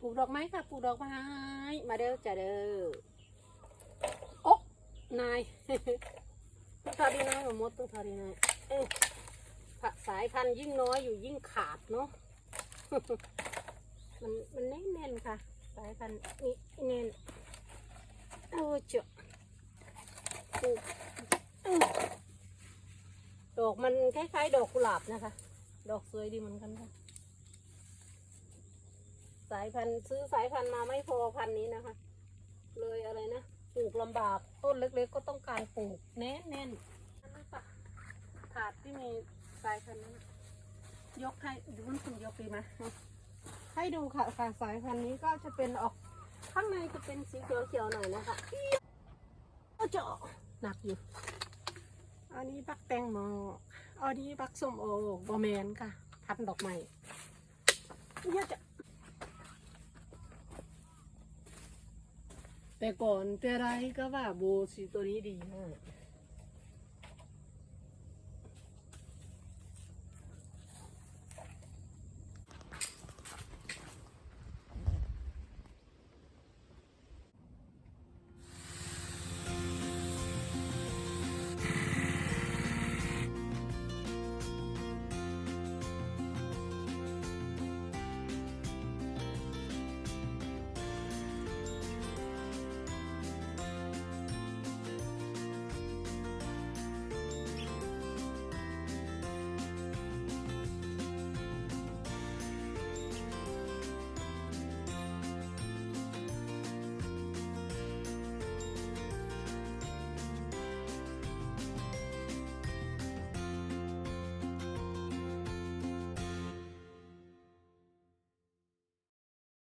ปลูดอกไม้ค่ะปลูกดอกไม้มาเด้อจ้าเด้อโอ๊ะนายต้องทาดีนายหมมดต้องทาดีนายเอ้ยสายพันธุ์ยิ่งน้อยอยู่ยิ่งขาดเนาะมันมันแน่นๆค่ะ สายพันธุ์นี่แน่นเออเจ้าปลูกดอกมันคล้ายๆ ดอกกุหลาบนะคะ ดอกสวยดีเหมือนกันค่ะ สายพันธุ์ซื้อสายพันธุ์มาไม่พอพันธุ์นี้นะคะ เลยอะไรนะปลูกลำบากต้นเล็กๆ ก็ต้องการปลูกแน่นๆนั่นปะถาดที่มีสายพันธุ์นั้นยกให้ดูมันคุณยกดีไหมให้ดูค่ะค่ะสายพันธุ์นี้ก็จะเป็นออกข้างในจะเป็นสีเขียวๆหน่อยนะคะก็จะหนักอยู่อันนี้บักแตงโมอันนี้บักส้มโอบอแมนค่ะ พันดอกไม้เยอะจะ แต่ก่อนแต่ไรก็ว่าโบสีตัวนี้ดีมาก